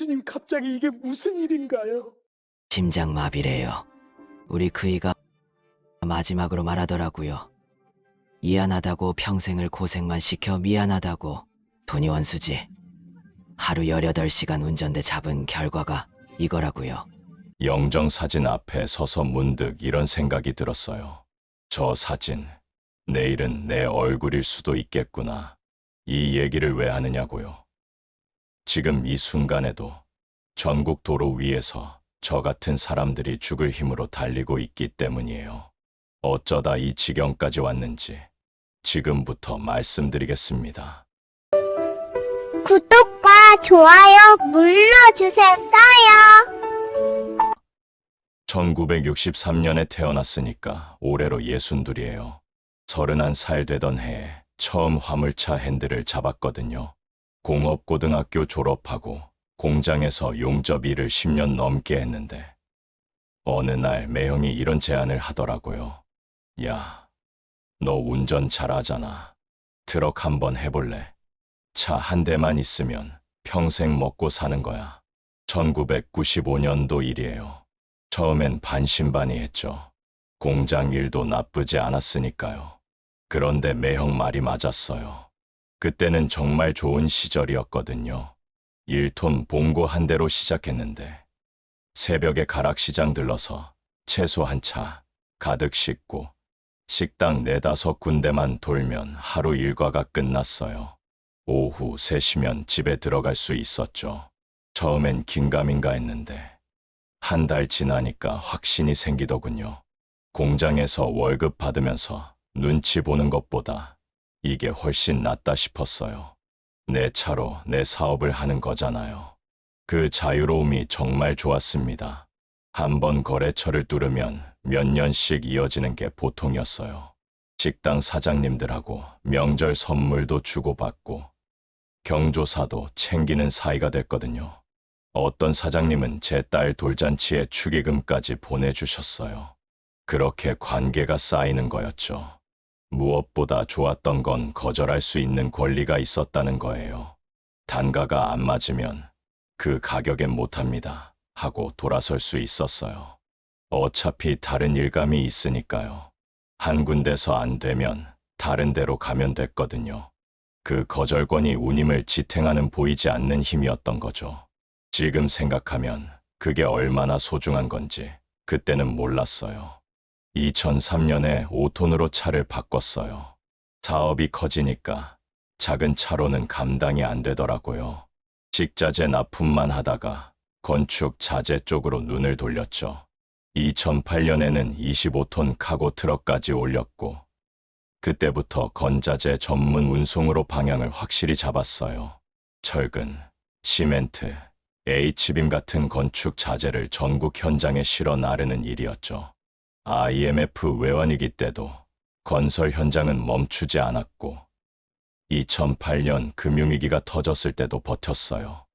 형수님 갑자기 이게 무슨 일인가요? 심장마비래요. 우리 그이가 마지막으로 말하더라고요. 미안하다고 평생을 고생만 시켜 미안하다고 돈이 원수지. 하루 18시간 운전대 잡은 결과가 이거라고요. 영정 사진 앞에 서서 문득 이런 생각이 들었어요. 저 사진, 내일은 내 얼굴일 수도 있겠구나. 이 얘기를 왜 하느냐고요. 지금 이 순간에도 전국 도로 위에서 저 같은 사람들이 죽을 힘으로 달리고 있기 때문이에요. 어쩌다 이 지경까지 왔는지 지금부터 말씀드리겠습니다. 구독과 좋아요 눌러주세요. 1963년에 태어났으니까 올해로 62이에요. 31살 되던 해에 처음 화물차 핸들을 잡았거든요. 공업고등학교 졸업하고 공장에서 용접 일을 10년 넘게 했는데 어느 날 매형이 이런 제안을 하더라고요. 야, 너 운전 잘하잖아. 트럭 한번 해볼래? 차 한 대만 있으면 평생 먹고 사는 거야. 1995년도 일이에요. 처음엔 반신반의했죠. 공장 일도 나쁘지 않았으니까요. 그런데 매형 말이 맞았어요. 그때는 정말 좋은 시절이었거든요. 1톤 봉고 한 대로 시작했는데 새벽에 가락시장 들러서 채소 한 차 가득 싣고 식당 네다섯 군데만 돌면 하루 일과가 끝났어요. 오후 3시면 집에 들어갈 수 있었죠. 처음엔 긴가민가 했는데 한 달 지나니까 확신이 생기더군요. 공장에서 월급 받으면서 눈치 보는 것보다 이게 훨씬 낫다 싶었어요. 내 차로 내 사업을 하는 거잖아요. 그 자유로움이 정말 좋았습니다. 한 번 거래처를 뚫으면 몇 년씩 이어지는 게 보통이었어요. 식당 사장님들하고 명절 선물도 주고받고 경조사도 챙기는 사이가 됐거든요. 어떤 사장님은 제 딸 돌잔치에 축의금까지 보내주셨어요. 그렇게 관계가 쌓이는 거였죠. 무엇보다 좋았던 건 거절할 수 있는 권리가 있었다는 거예요. 단가가 안 맞으면 그 가격엔 못합니다. 하고 돌아설 수 있었어요. 어차피 다른 일감이 있으니까요. 한 군데서 안 되면 다른 데로 가면 됐거든요. 그 거절권이 운임을 지탱하는 보이지 않는 힘이었던 거죠. 지금 생각하면 그게 얼마나 소중한 건지 그때는 몰랐어요. 2003년에 5톤으로 차를 바꿨어요. 사업이 커지니까 작은 차로는 감당이 안 되더라고요. 식자재 납품만 하다가 건축 자재 쪽으로 눈을 돌렸죠. 2008년에는 25톤 카고 트럭까지 올렸고 그때부터 건자재 전문 운송으로 방향을 확실히 잡았어요. 철근, 시멘트, H빔 같은 건축 자재를 전국 현장에 실어 나르는 일이었죠. IMF 외환위기 때도 건설 현장은 멈추지 않았고 2008년 금융위기가 터졌을 때도 버텼어요.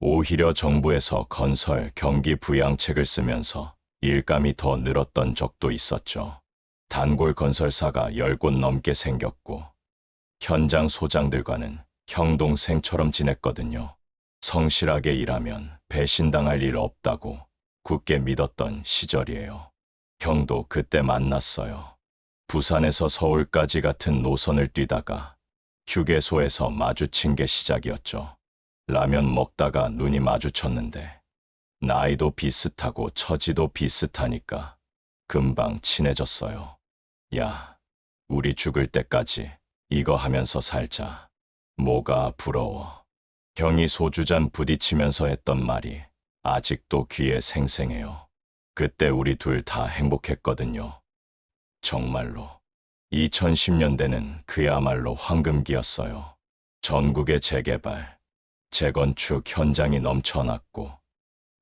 오히려 정부에서 건설 경기 부양책을 쓰면서 일감이 더 늘었던 적도 있었죠. 단골 건설사가 10곳 넘게 생겼고 현장 소장들과는 형동생처럼 지냈거든요. 성실하게 일하면 배신당할 일 없다고 굳게 믿었던 시절이에요. 형도 그때 만났어요. 부산에서 서울까지 같은 노선을 뛰다가 휴게소에서 마주친 게 시작이었죠. 라면 먹다가 눈이 마주쳤는데 나이도 비슷하고 처지도 비슷하니까 금방 친해졌어요. 야, 우리 죽을 때까지 이거 하면서 살자. 뭐가 부러워. 형이 소주잔 부딪히면서 했던 말이 아직도 귀에 생생해요. 그때 우리 둘 다 행복했거든요. 정말로. 2010년대는 그야말로 황금기였어요. 전국의 재개발, 재건축 현장이 넘쳐났고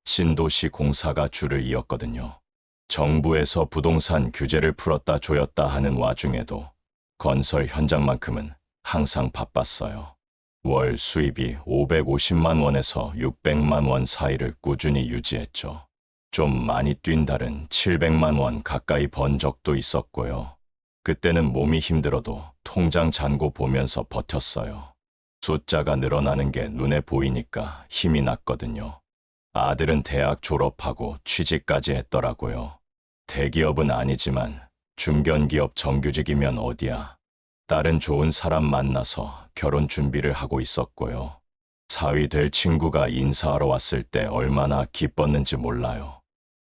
신도시 공사가 줄을 이었거든요. 정부에서 부동산 규제를 풀었다 조였다 하는 와중에도 건설 현장만큼은 항상 바빴어요. 월 수입이 550만 원에서 600만 원 사이를 꾸준히 유지했죠. 좀 많이 뛴 달은 700만 원 가까이 번 적도 있었고요. 그때는 몸이 힘들어도 통장 잔고 보면서 버텼어요. 숫자가 늘어나는 게 눈에 보이니까 힘이 났거든요. 아들은 대학 졸업하고 취직까지 했더라고요. 대기업은 아니지만 중견기업 정규직이면 어디야. 딸은 좋은 사람 만나서 결혼 준비를 하고 있었고요. 사위 될 친구가 인사하러 왔을 때 얼마나 기뻤는지 몰라요.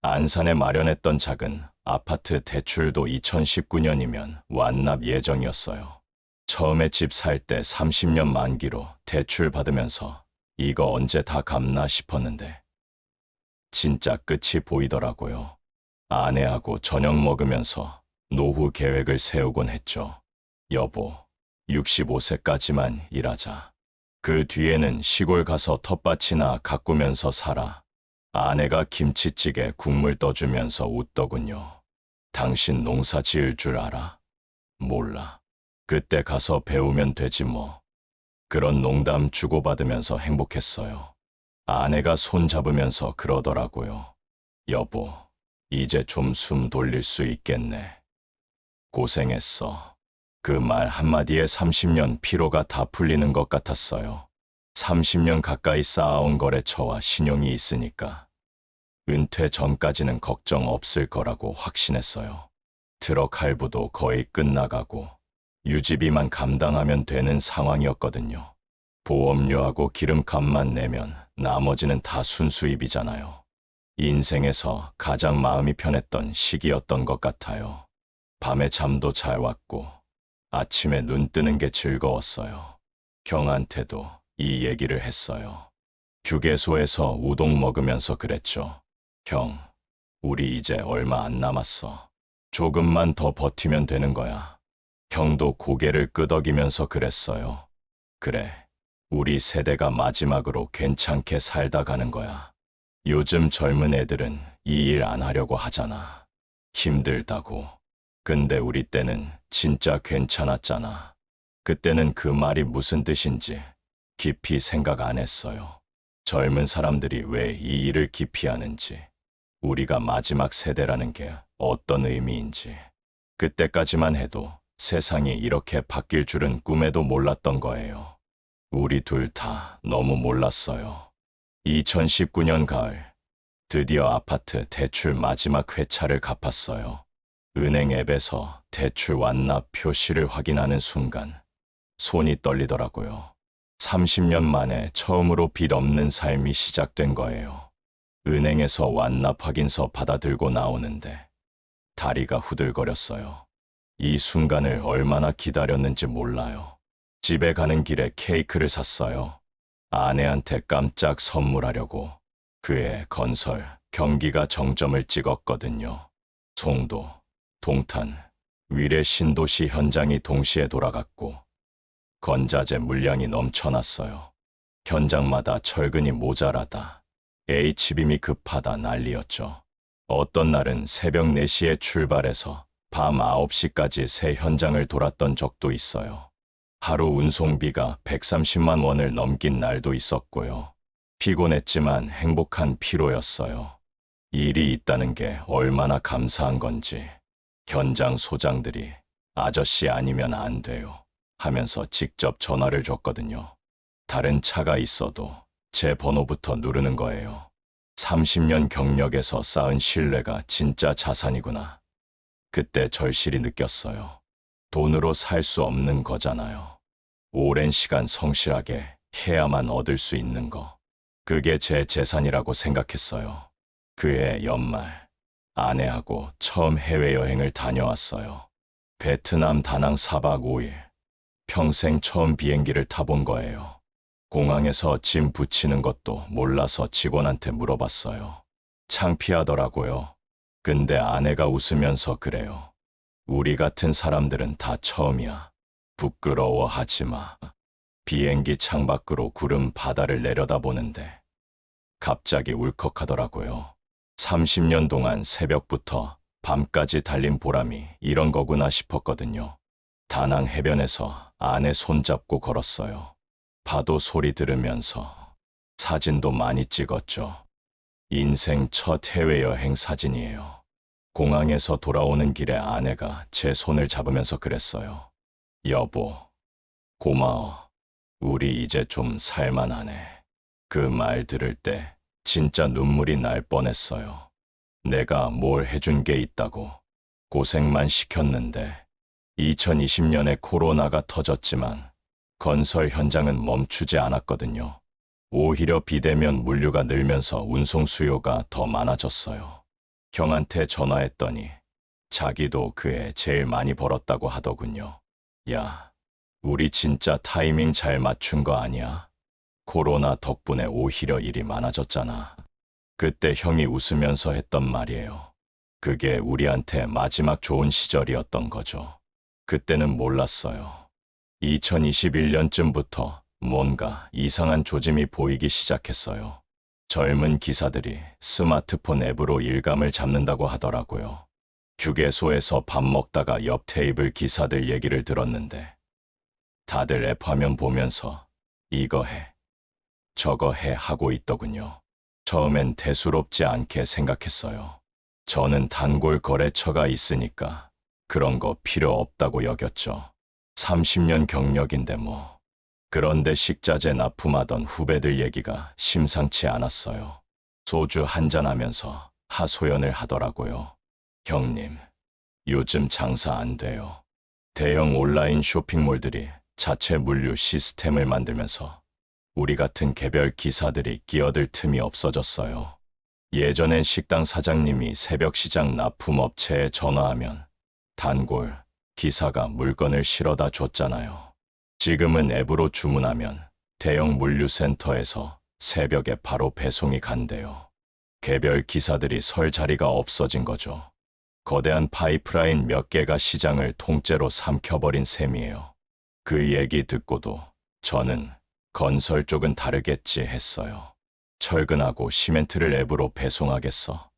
안산에 마련했던 작은 아파트 대출도 2019년이면 완납 예정이었어요. 처음에 집 살 때 30년 만기로 대출 받으면서 이거 언제 다 갚나 싶었는데 진짜 끝이 보이더라고요. 아내하고 저녁 먹으면서 노후 계획을 세우곤 했죠. 여보, 65세까지만 일하자. 그 뒤에는 시골 가서 텃밭이나 가꾸면서 살아. 아내가 김치찌개 국물 떠주면서 웃더군요. 당신 농사 지을 줄 알아? 몰라. 그때 가서 배우면 되지 뭐. 그런 농담 주고받으면서 행복했어요. 아내가 손 잡으면서 그러더라고요. 여보, 이제 좀 숨 돌릴 수 있겠네. 고생했어. 그 말 한마디에 30년 피로가 다 풀리는 것 같았어요. 30년 가까이 쌓아온 거래처와 신용이 있으니까 은퇴 전까지는 걱정 없을 거라고 확신했어요. 트럭 할부도 거의 끝나가고 유지비만 감당하면 되는 상황이었거든요. 보험료하고 기름값만 내면 나머지는 다 순수입이잖아요. 인생에서 가장 마음이 편했던 시기였던 것 같아요. 밤에 잠도 잘 왔고 아침에 눈 뜨는 게 즐거웠어요. 경한테도 이 얘기를 했어요. 휴게소에서 우동 먹으면서 그랬죠. 형, 우리 이제 얼마 안 남았어. 조금만 더 버티면 되는 거야. 형도 고개를 끄덕이면서 그랬어요. 그래, 우리 세대가 마지막으로 괜찮게 살다 가는 거야. 요즘 젊은 애들은 이 일 안 하려고 하잖아. 힘들다고. 근데 우리 때는 진짜 괜찮았잖아. 그때는 그 말이 무슨 뜻인지 깊이 생각 안 했어요. 젊은 사람들이 왜 이 일을 깊이 하는지, 우리가 마지막 세대라는 게 어떤 의미인지, 그때까지만 해도 세상이 이렇게 바뀔 줄은 꿈에도 몰랐던 거예요. 우리 둘 다 너무 몰랐어요. 2019년 가을, 드디어 아파트 대출 마지막 회차를 갚았어요. 은행 앱에서 대출 완납 표시를 확인하는 순간, 손이 떨리더라고요. 30년 만에 처음으로 빚 없는 삶이 시작된 거예요. 은행에서 완납 확인서 받아들고 나오는데 다리가 후들거렸어요. 이 순간을 얼마나 기다렸는지 몰라요. 집에 가는 길에 케이크를 샀어요. 아내한테 깜짝 선물하려고 그의 건설, 경기가 정점을 찍었거든요. 송도, 동탄, 위례 신도시 현장이 동시에 돌아갔고 건자재 물량이 넘쳐났어요. 현장마다 철근이 모자라다. H빔이 급하다 난리였죠. 어떤 날은 새벽 4시에 출발해서 밤 9시까지 새 현장을 돌았던 적도 있어요. 하루 운송비가 130만 원을 넘긴 날도 있었고요. 피곤했지만 행복한 피로였어요. 일이 있다는 게 얼마나 감사한 건지. 현장 소장들이 아저씨 아니면 안 돼요. 하면서 직접 전화를 줬거든요. 다른 차가 있어도 제 번호부터 누르는 거예요. 30년 경력에서 쌓은 신뢰가 진짜 자산이구나. 그때 절실히 느꼈어요. 돈으로 살 수 없는 거잖아요. 오랜 시간 성실하게 해야만 얻을 수 있는 거. 그게 제 재산이라고 생각했어요. 그해 연말, 아내하고 처음 해외여행을 다녀왔어요. 베트남 다낭 4박 5일. 평생 처음 비행기를 타본 거예요. 공항에서 짐 붙이는 것도 몰라서 직원한테 물어봤어요. 창피하더라고요. 근데 아내가 웃으면서 그래요. 우리 같은 사람들은 다 처음이야. 부끄러워하지 마. 비행기 창밖으로 구름 바다를 내려다보는데 갑자기 울컥하더라고요. 30년 동안 새벽부터 밤까지 달린 보람이 이런 거구나 싶었거든요. 다낭 해변에서 아내 손잡고 걸었어요. 파도 소리 들으면서 사진도 많이 찍었죠. 인생 첫 해외여행 사진이에요. 공항에서 돌아오는 길에 아내가 제 손을 잡으면서 그랬어요. 여보, 고마워. 우리 이제 좀 살만하네. 그 말 들을 때 진짜 눈물이 날 뻔했어요. 내가 뭘 해준 게 있다고 고생만 시켰는데 2020년에 코로나가 터졌지만 건설 현장은 멈추지 않았거든요. 오히려 비대면 물류가 늘면서 운송 수요가 더 많아졌어요. 형한테 전화했더니 자기도 그해 제일 많이 벌었다고 하더군요. 야, 우리 진짜 타이밍 잘 맞춘 거 아니야? 코로나 덕분에 오히려 일이 많아졌잖아. 그때 형이 웃으면서 했던 말이에요. 그게 우리한테 마지막 좋은 시절이었던 거죠. 그때는 몰랐어요. 2021년쯤부터 뭔가 이상한 조짐이 보이기 시작했어요. 젊은 기사들이 스마트폰 앱으로 일감을 잡는다고 하더라고요. 휴게소에서 밥 먹다가 옆 테이블 기사들 얘기를 들었는데 다들 앱 화면 보면서 이거 해, 저거 해 하고 있더군요. 처음엔 대수롭지 않게 생각했어요. 저는 단골 거래처가 있으니까 그런 거 필요 없다고 여겼죠. 30년 경력인데 뭐. 그런데 식자재 납품하던 후배들 얘기가 심상치 않았어요. 소주 한잔 하면서 하소연을 하더라고요. 형님, 요즘 장사 안 돼요. 대형 온라인 쇼핑몰들이 자체 물류 시스템을 만들면서 우리 같은 개별 기사들이 끼어들 틈이 없어졌어요. 예전엔 식당 사장님이 새벽 시장 납품업체에 전화하면 단골, 기사가 물건을 실어다 줬잖아요. 지금은 앱으로 주문하면 대형 물류센터에서 새벽에 바로 배송이 간대요. 개별 기사들이 설 자리가 없어진 거죠. 거대한 파이프라인 몇 개가 시장을 통째로 삼켜버린 셈이에요. 그 얘기 듣고도 저는 건설 쪽은 다르겠지 했어요. 철근하고 시멘트를 앱으로 배송하겠어.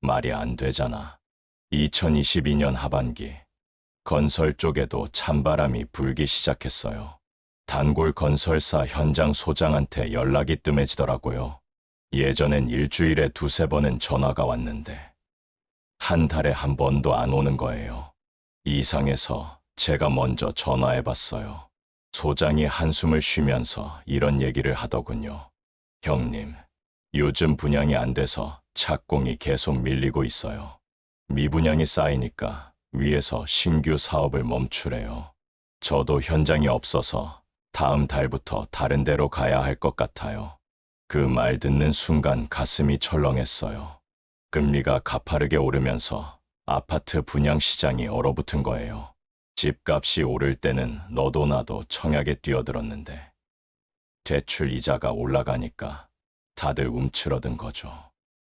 말이 안 되잖아. 2022년 하반기 건설 쪽에도 찬바람이 불기 시작했어요. 단골 건설사 현장 소장한테 연락이 뜸해지더라고요. 예전엔 일주일에 두세 번은 전화가 왔는데 한 달에 한 번도 안 오는 거예요. 이상해서 제가 먼저 전화해 봤어요. 소장이 한숨을 쉬면서 이런 얘기를 하더군요. 형님, 요즘 분양이 안 돼서 착공이 계속 밀리고 있어요. 미분양이 쌓이니까 위에서 신규 사업을 멈추래요. 저도 현장이 없어서 다음 달부터 다른 데로 가야 할 것 같아요. 그 말 듣는 순간 가슴이 철렁했어요. 금리가 가파르게 오르면서 아파트 분양 시장이 얼어붙은 거예요. 집값이 오를 때는 너도 나도 청약에 뛰어들었는데 대출 이자가 올라가니까 다들 움츠러든 거죠.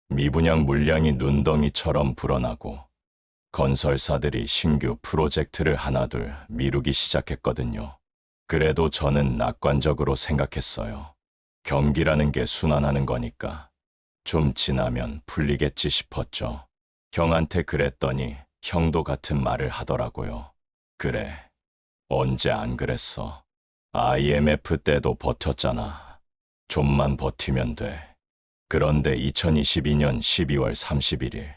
미분양 물량이 눈덩이처럼 불어나고 건설사들이 신규 프로젝트를 하나둘 미루기 시작했거든요. 그래도 저는 낙관적으로 생각했어요. 경기라는 게 순환하는 거니까 좀 지나면 풀리겠지 싶었죠. 형한테 그랬더니 형도 같은 말을 하더라고요. 그래. 언제 안 그랬어? IMF 때도 버텼잖아. 좀만 버티면 돼. 그런데 2022년 12월 31일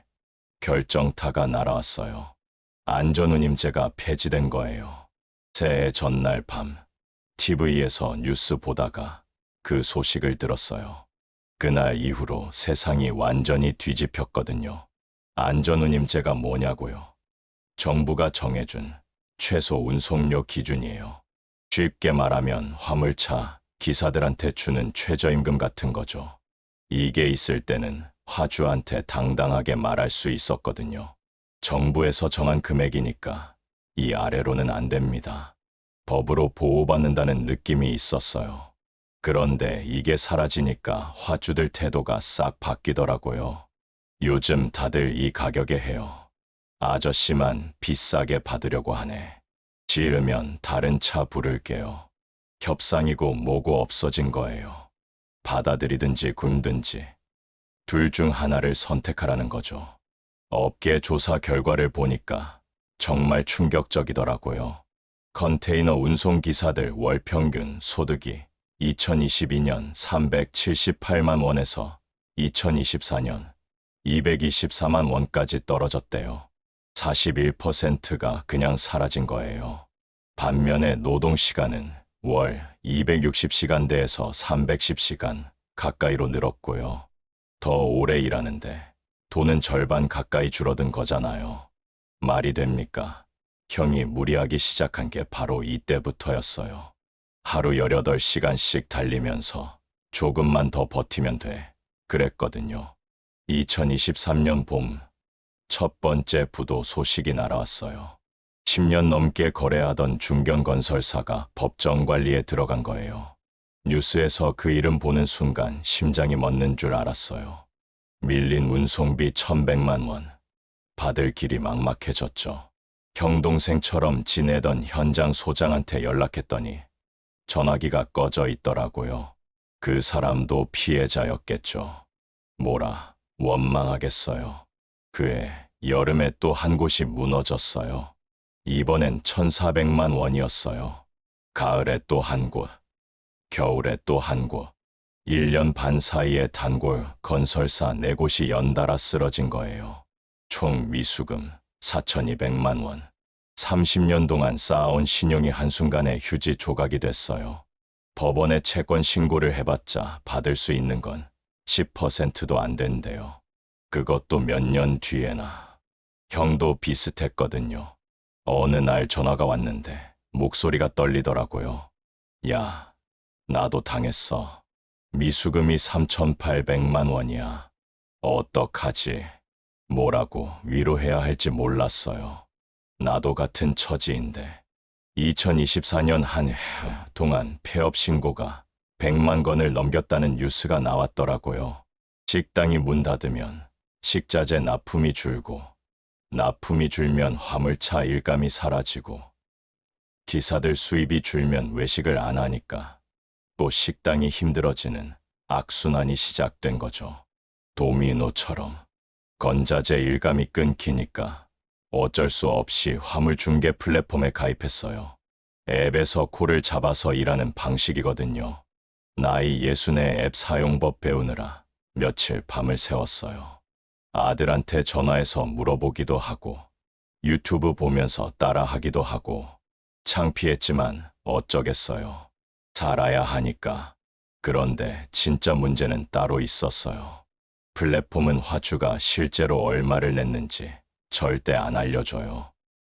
결정타가 날아왔어요. 안전운임제가 폐지된 거예요. 새해 전날 밤 TV에서 뉴스 보다가 그 소식을 들었어요. 그날 이후로 세상이 완전히 뒤집혔거든요. 안전운임제가 뭐냐고요? 정부가 정해준 최소 운송료 기준이에요. 쉽게 말하면 화물차 기사들한테 주는 최저임금 같은 거죠. 이게 있을 때는 화주한테 당당하게 말할 수 있었거든요. 정부에서 정한 금액이니까 이 아래로는 안 됩니다. 법으로 보호받는다는 느낌이 있었어요. 그런데 이게 사라지니까 화주들 태도가 싹 바뀌더라고요. 요즘 다들 이 가격에 해요. 아저씨만 비싸게 받으려고 하네. 지르면 다른 차 부를게요. 협상이고 뭐고 없어진 거예요. 받아들이든지 굶든지 둘 중 하나를 선택하라는 거죠. 업계 조사 결과를 보니까 정말 충격적이더라고요. 컨테이너 운송 기사들 월 평균 소득이 2022년 378만 원에서 2024년 224만 원까지 떨어졌대요. 41%가 그냥 사라진 거예요. 반면에 노동 시간은 월 260시간대에서 310시간 가까이로 늘었고요. 더 오래 일하는데 돈은 절반 가까이 줄어든 거잖아요. 말이 됩니까? 형이 무리하기 시작한 게 바로 이때부터였어요. 하루 18시간씩 달리면서 조금만 더 버티면 돼. 그랬거든요. 2023년 봄, 첫 번째 부도 소식이 날아왔어요. 10년 넘게 거래하던 중견건설사가 법정 관리에 들어간 거예요. 뉴스에서 그 이름 보는 순간 심장이 멎는 줄 알았어요. 밀린 운송비 1100만 원. 받을 길이 막막해졌죠. 형 동생처럼 지내던 현장 소장한테 연락했더니 전화기가 꺼져 있더라고요. 그 사람도 피해자였겠죠. 뭐라 원망하겠어요. 그해 여름에 또 한 곳이 무너졌어요. 이번엔 1400만 원이었어요. 가을에 또 한 곳, 겨울에 또 한 곳. 1년 반 사이에 단골 건설사 네 곳이 연달아 쓰러진 거예요. 총 미수금 4,200만 원. 30년 동안 쌓아온 신용이 한순간에 휴지 조각이 됐어요. 법원에 채권 신고를 해봤자 받을 수 있는 건 10%도 안 된대요. 그것도 몇 년 뒤에나. 형도 비슷했거든요. 어느 날 전화가 왔는데 목소리가 떨리더라고요. 야, 나도 당했어. 미수금이 3,800만 원이야. 어떡하지? 뭐라고 위로해야 할지 몰랐어요. 나도 같은 처지인데. 2024년 한 해 동안 폐업 신고가 100만 건을 넘겼다는 뉴스가 나왔더라고요. 식당이 문 닫으면 식자재 납품이 줄고, 납품이 줄면 화물차 일감이 사라지고, 기사들 수입이 줄면 외식을 안 하니까 또 식당이 힘들어지는 악순환이 시작된 거죠. 도미노처럼 건자재 일감이 끊기니까 어쩔 수 없이 화물 중개 플랫폼에 가입했어요. 앱에서 콜을 잡아서 일하는 방식이거든요. 나이 예순의 앱 사용법 배우느라 며칠 밤을 새웠어요. 아들한테 전화해서 물어보기도 하고 유튜브 보면서 따라하기도 하고 창피했지만 어쩌겠어요. 살아야 하니까. 그런데 진짜 문제는 따로 있었어요. 플랫폼은 화주가 실제로 얼마를 냈는지 절대 안 알려줘요.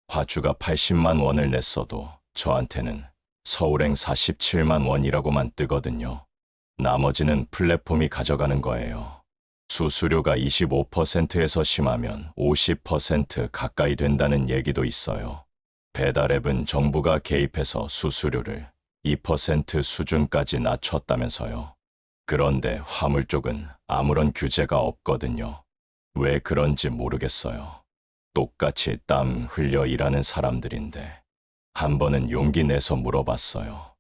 화주가 80만 원을 냈어도 저한테는 서울행 47만 원이라고만 뜨거든요. 나머지는 플랫폼이 가져가는 거예요. 수수료가 25%에서 심하면 50% 가까이 된다는 얘기도 있어요. 배달앱은 정부가 개입해서 수수료를 2% 수준까지 낮췄다면서요. 그런데 화물 쪽은 아무런 규제가 없거든요. 왜 그런지 모르겠어요. 똑같이 땀 흘려 일하는 사람들인데 한 번은 용기 내서 물어봤어요.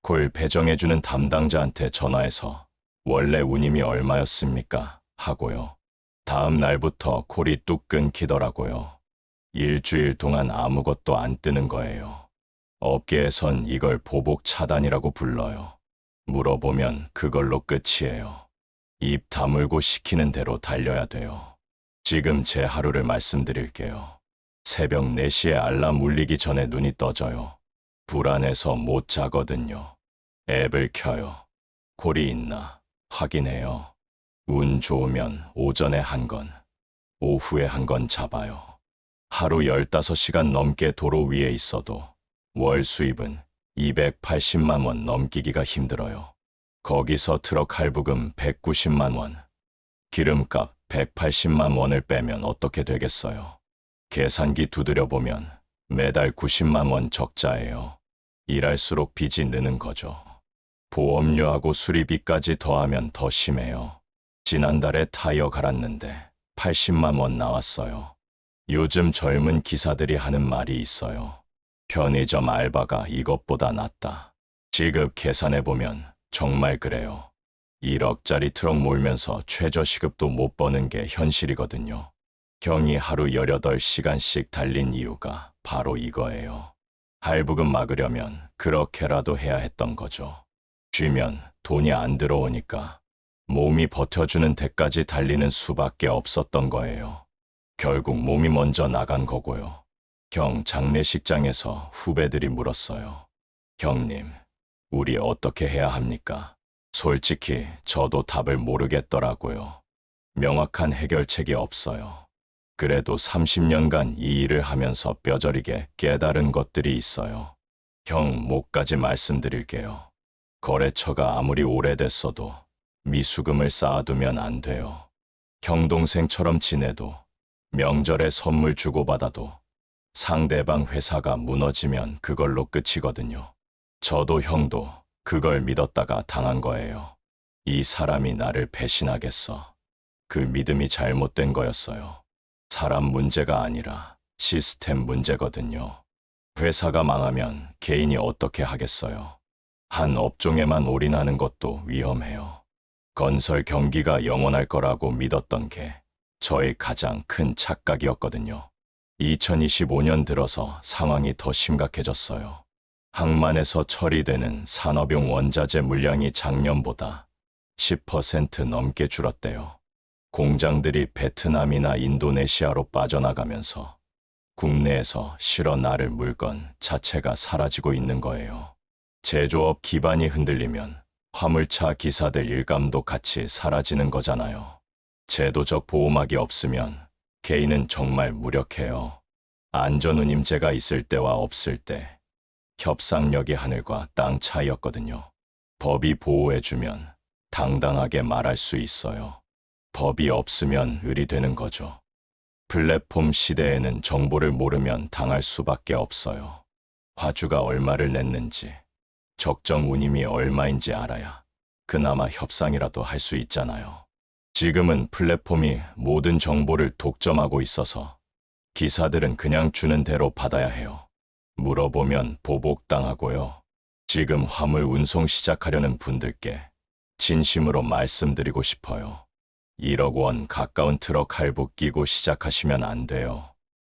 콜 배정해주는 담당자한테 전화해서 원래 운임이 얼마였습니까? 하고요. 다음 날부터 콜이 뚝 끊기더라고요. 일주일 동안 아무것도 안 뜨는 거예요. 업계에선 이걸 보복 차단이라고 불러요. 물어보면 그걸로 끝이에요. 입 다물고 시키는 대로 달려야 돼요. 지금 제 하루를 말씀드릴게요. 새벽 4시에 알람 울리기 전에 눈이 떠져요. 불안해서 못 자거든요. 앱을 켜요. 콜이 있나 확인해요. 운 좋으면 오전에 한 건, 오후에 한 건 잡아요. 하루 15시간 넘게 도로 위에 있어도 월 수입은 280만 원 넘기기가 힘들어요. 거기서 트럭 할부금 190만 원, 기름값 180만 원을 빼면 어떻게 되겠어요? 계산기 두드려 보면 매달 90만 원 적자예요. 일할수록 빚이 느는 거죠. 보험료하고 수리비까지 더하면 더 심해요. 지난달에 타이어 갈았는데 80만 원 나왔어요. 요즘 젊은 기사들이 하는 말이 있어요. 편의점 알바가 이것보다 낫다. 지급 계산해보면 정말 그래요. 1억짜리 트럭 몰면서 최저시급도 못 버는 게 현실이거든요. 경이 하루 18시간씩 달린 이유가 바로 이거예요. 할부금 막으려면 그렇게라도 해야 했던 거죠. 쉬면 돈이 안 들어오니까 몸이 버텨주는 데까지 달리는 수밖에 없었던 거예요. 결국 몸이 먼저 나간 거고요. 경 장례식장에서 후배들이 물었어요. 형님, 우리 어떻게 해야 합니까? 솔직히 저도 답을 모르겠더라고요. 명확한 해결책이 없어요. 그래도 30년간 이 일을 하면서 뼈저리게 깨달은 것들이 있어요. 형, 목까지 말씀드릴게요. 거래처가 아무리 오래됐어도 미수금을 쌓아두면 안 돼요. 형 동생처럼 지내도 명절에 선물 주고받아도 상대방 회사가 무너지면 그걸로 끝이거든요. 저도 형도 그걸 믿었다가 당한 거예요. 이 사람이 나를 배신하겠어. 그 믿음이 잘못된 거였어요. 사람 문제가 아니라 시스템 문제거든요. 회사가 망하면 개인이 어떻게 하겠어요? 한 업종에만 올인하는 것도 위험해요. 건설 경기가 영원할 거라고 믿었던 게 저의 가장 큰 착각이었거든요. 2025년 들어서 상황이 더 심각해졌어요. 항만에서 처리되는 산업용 원자재 물량이 작년보다 10% 넘게 줄었대요. 공장들이 베트남이나 인도네시아로 빠져나가면서 국내에서 실어 나를 물건 자체가 사라지고 있는 거예요. 제조업 기반이 흔들리면 화물차 기사들 일감도 같이 사라지는 거잖아요. 제도적 보호막이 없으면 개인은 정말 무력해요. 안전운임제가 있을 때와 없을 때 협상력이 하늘과 땅 차이였거든요. 법이 보호해주면 당당하게 말할 수 있어요. 법이 없으면 을이 되는 거죠. 플랫폼 시대에는 정보를 모르면 당할 수밖에 없어요. 화주가 얼마를 냈는지, 적정 운임이 얼마인지 알아야 그나마 협상이라도 할 수 있잖아요. 지금은 플랫폼이 모든 정보를 독점하고 있어서 기사들은 그냥 주는 대로 받아야 해요. 물어보면 보복당하고요. 지금 화물 운송 시작하려는 분들께 진심으로 말씀드리고 싶어요. 1억 원 가까운 트럭 할부 끼고 시작하시면 안 돼요.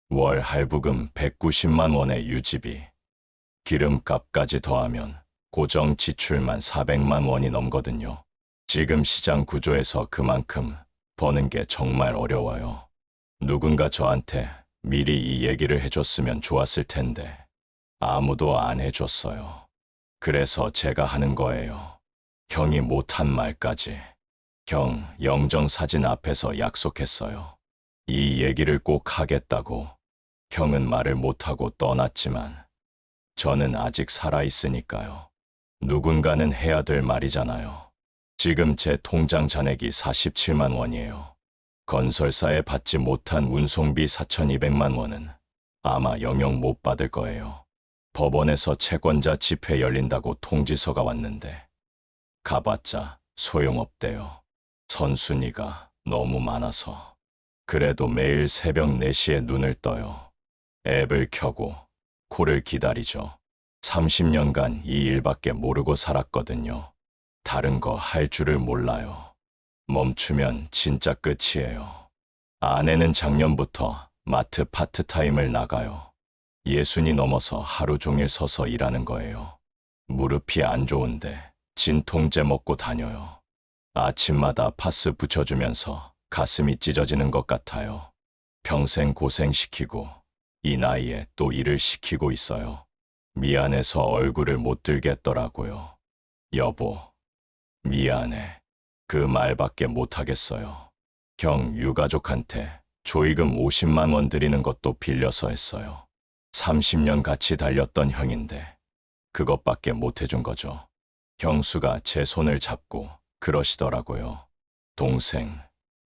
월 할부금 190만 원의 유지비, 기름값까지 더하면 고정 지출만 400만 원이 넘거든요. 지금 시장 구조에서 그만큼 버는 게 정말 어려워요. 누군가 저한테 미리 이 얘기를 해줬으면 좋았을 텐데 아무도 안 해줬어요. 그래서 제가 하는 거예요. 형이 못한 말까지. 형, 영정 사진 앞에서 약속했어요. 이 얘기를 꼭 하겠다고. 형은 말을 못하고 떠났지만 저는 아직 살아있으니까요. 누군가는 해야 될 말이잖아요. 지금 제 통장 잔액이 47만 원이에요. 건설사에 받지 못한 운송비 4,200만 원은 아마 영영 못 받을 거예요. 법원에서 채권자 집회 열린다고 통지서가 왔는데 가봤자 소용없대요. 선순위가 너무 많아서. 그래도 매일 새벽 4시에 눈을 떠요. 앱을 켜고 코를 기다리죠. 30년간 이 일밖에 모르고 살았거든요. 다른 거 할 줄을 몰라요. 멈추면 진짜 끝이에요. 아내는 작년부터 마트 파트타임을 나가요. 예순이 넘어서 하루 종일 서서 일하는 거예요. 무릎이 안 좋은데 진통제 먹고 다녀요. 아침마다 파스 붙여주면서 가슴이 찢어지는 것 같아요. 평생 고생시키고 이 나이에 또 일을 시키고 있어요. 미안해서 얼굴을 못 들겠더라고요. 여보, 미안해. 그 말밖에 못하겠어요. 형 유가족한테 조의금 50만 원 드리는 것도 빌려서 했어요. 30년 같이 달렸던 형인데 그것밖에 못 해준 거죠. 형수가 제 손을 잡고 그러시더라고요. 동생,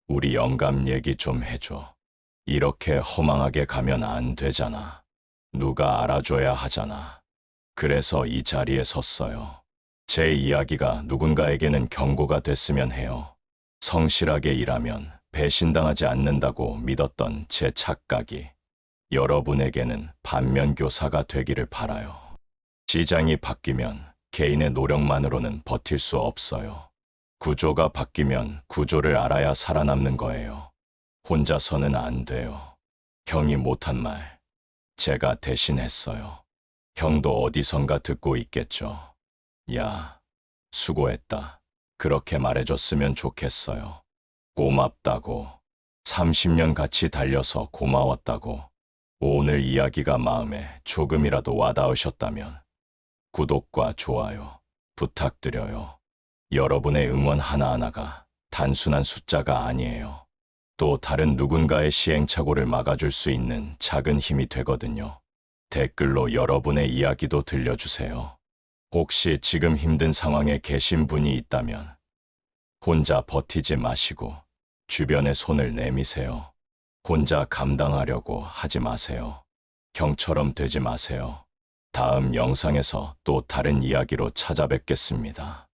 우리 영감 얘기 좀 해줘. 이렇게 허망하게 가면 안 되잖아. 누가 알아줘야 하잖아. 그래서 이 자리에 섰어요. 제 이야기가 누군가에게는 경고가 됐으면 해요. 성실하게 일하면 배신당하지 않는다고 믿었던 제 착각이 여러분에게는 반면교사가 되기를 바라요. 시장이 바뀌면 개인의 노력만으로는 버틸 수 없어요. 구조가 바뀌면 구조를 알아야 살아남는 거예요. 혼자서는 안 돼요. 형이 못한 말, 제가 대신했어요. 형도 어디선가 듣고 있겠죠. 야, 수고했다. 그렇게 말해줬으면 좋겠어요. 고맙다고. 30년 같이 달려서 고마웠다고. 오늘 이야기가 마음에 조금이라도 와닿으셨다면 구독과 좋아요, 부탁드려요. 여러분의 응원 하나하나가 단순한 숫자가 아니에요. 또 다른 누군가의 시행착오를 막아줄 수 있는 작은 힘이 되거든요. 댓글로 여러분의 이야기도 들려주세요. 혹시 지금 힘든 상황에 계신 분이 있다면 혼자 버티지 마시고 주변에 손을 내미세요. 혼자 감당하려고 하지 마세요. 경처럼 되지 마세요. 다음 영상에서 또 다른 이야기로 찾아뵙겠습니다.